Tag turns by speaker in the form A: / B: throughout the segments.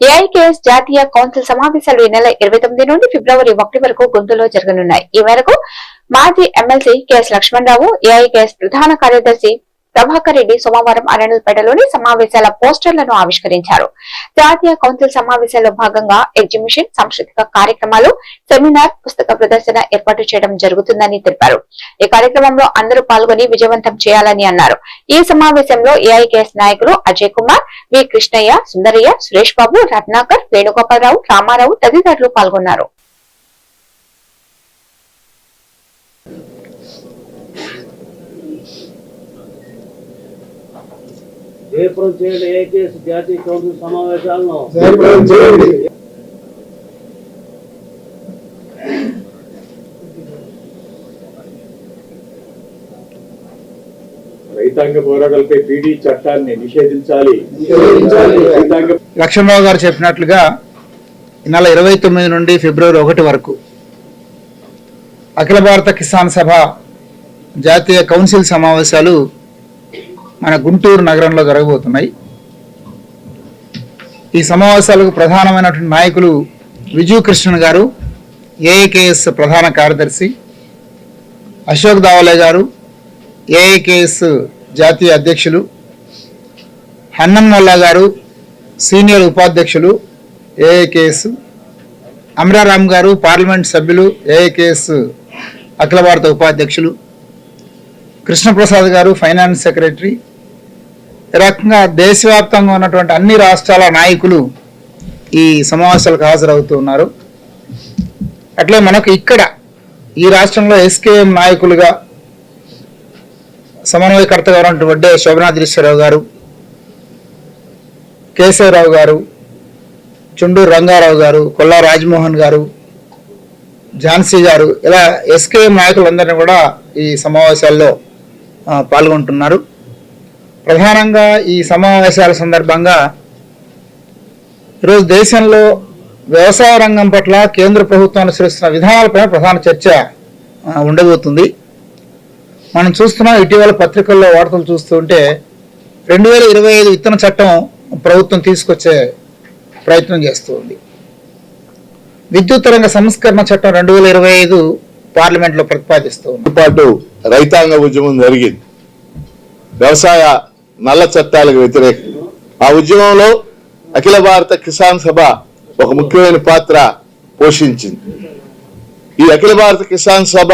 A: AIKS జాతీయ council సమావేశాలు ఈ నెల ఇరవై తొమ్మిది నుండి ఫిబ్రవరి ఒకటి వరకు గుంటూరులో జరగనున్నాయి. ఈ మేరకు మాజీ ఎమ్మెల్సీ కెఎస్ లక్ష్మణరావు ఏఐకేఎస్ ప్రధాన కార్యదర్శి ప్రభాకర్ రెడ్డి సోమవారం అరణ్యపేటలోని సమావేశాల పోస్టర్లను ఆవిష్కరించారు. జాతీయ కౌన్సిల్ సమావేశాల్లో భాగంగా ఎగ్జిబిషన్ సాంస్కృతిక కార్యక్రమాలు సెమినార్ పుస్తక ప్రదర్శన ఏర్పాటు చేయడం జరుగుతుందని తెలిపారు. ఈ కార్యక్రమంలో అందరూ పాల్గొని విజయవంతం చేయాలని అన్నారు. ఈ సమావేశంలో ఏఐకేఎస్ నాయకులు అజయ్ కుమార్ వి కృష్ణయ్య సుందరయ్య సురేష్ బాబు రత్నాకర్ వేణుగోపాలరావు రామారావు తదితరులు పాల్గొన్నారు.
B: జయపురం చేయండి ఏకేఎస్ జాతీయ కౌన్సిల్ సమావేశాలను
C: చేయండి.
D: రైతాంగ పోరాటాలపై పీడీ చట్టాన్ని నిషేధించాలి.
E: లక్ష్మణరావు గారు చెప్పినట్లుగా ఈ నెల ఇరవై తొమ్మిది నుండి ఫిబ్రవరి ఒకటి వరకు అఖిల భారత కిసాన్ సభ జాతీయ కౌన్సిల్ సమావేశాలు మన గుంటూరు నగరంలో జరగబోతున్నాయి. ఈ సమావేశాలకు ప్రధానమైనటువంటి నాయకులు విజు కృష్ణన్ గారు ఏఐకేఎస్ ప్రధాన కార్యదర్శి అశోక్ దావలే గారు ఏఐకేఎస్ జాతీయ అధ్యక్షులు హన్నమ్మల్లా గారు సీనియర్ ఉపాధ్యక్షులు ఏఐకేఎస్ అమరారాం గారు పార్లమెంట్ సభ్యులు ఏఐకేఎస్ అఖిల భారత ఉపాధ్యక్షులు కృష్ణప్రసాద్ గారు ఫైనాన్స్ సెక్రటరీ రకంగా దేశవ్యాప్తంగా ఉన్నటువంటి అన్ని రాష్ట్రాల నాయకులు ఈ సమావేశాలకు హాజరవుతూ ఉన్నారు. అట్లే మనకు ఇక్కడ ఈ రాష్ట్రంలో ఎస్కేఎం నాయకులుగా సమన్వయకర్తగా ఉన్నటువంటి వడ్డే శోభనాద్రీశ్వరరావు గారు కేశవరావు గారు చుండూరు రంగారావు గారు కొల్లా రాజ్మోహన్ గారు ఝాన్సీ గారు ఇలా ఎస్కేఎం నాయకులందరినీ కూడా ఈ సమావేశాల్లో పాల్గొంటున్నారు. ప్రధానంగా ఈ సమావేశాల సందర్భంగా ఈరోజు దేశంలో వ్యవసాయ రంగం పట్ల కేంద్ర ప్రభుత్వం అనుసరిస్తున్న విధానాలపై ప్రధాన చర్చ ఉండబోతుంది. మనం చూస్తున్నాం ఇటీవల పత్రికల్లో వార్తలు చూస్తుంటే రెండు వేల ఇరవై ఐదు విత్తన చట్టం ప్రభుత్వం తీసుకొచ్చే ప్రయత్నం చేస్తుంది విద్యుత్ రంగ సంస్కరణ చట్టం రెండు వేల ఇరవై ఐదు పార్లమెంట్లో ప్రతిపాదిస్తుంది
C: పాటు రైతాంగ ఉద్యమం జరిగింది. వ్యవసాయ నల్ల చట్టాలకు వ్యతిరేకంగా ఆ ఉద్యమంలో అఖిల భారత కిసాన్ సభ ఒక ముఖ్యమైన పాత్ర పోషించింది. ఈ అఖిల భారత కిసాన్ సభ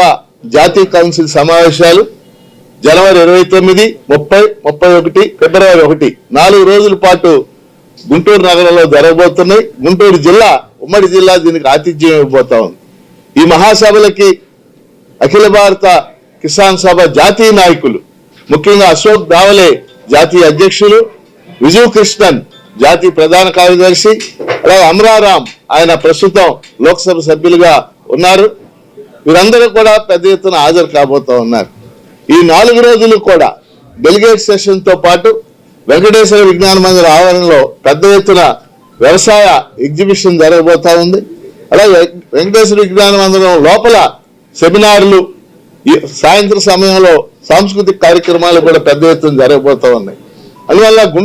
C: జాతీయ కౌన్సిల్ సమావేశాలు జనవరి ఇరవై తొమ్మిది ముప్పై ముప్పై ఒకటి ఫిబ్రవరి ఒకటి నాలుగు రోజుల పాటు గుంటూరు నగరంలో జరగబోతున్నాయి. గుంటూరు జిల్లా ఉమ్మడి జిల్లా దీనికి ఆతిథ్యం ఇవ్వబోతా ఉంది. ఈ మహాసభలకి అఖిల భారత కిసాన్ సభ జాతీయ నాయకులు ముఖ్యంగా అశోక్ దావలే జాతీయ అధ్యక్షులు విజయ్ కృష్ణన్ జాతీయ ప్రధాన కార్యదర్శి అలాగే అమరారాం ఆయన ప్రస్తుతం లోక్సభ సభ్యులుగా ఉన్నారు. వీరందరూ కూడా పెద్ద ఎత్తున హాజరు కాబోతూ ఉన్నారు. ఈ నాలుగు రోజులు కూడా డెలిగేట్ సెషన్తో పాటు వెంకటేశ్వర విజ్ఞాన మందిర ఆవరణలో పెద్ద ఎత్తున వ్యవసాయ ఎగ్జిబిషన్ జరగబోతా ఉంది. అలాగే వెంకటేశ్వర విజ్ఞాన మందిరం లోపల సెమినార్లు ఈ సాయంత్రం సమయంలో సాంస్కృతిక కార్యక్రమాలు కూడా పెద్ద ఎత్తున జరగబోతా ఉన్నాయి. అందువల్ల గుంటూరు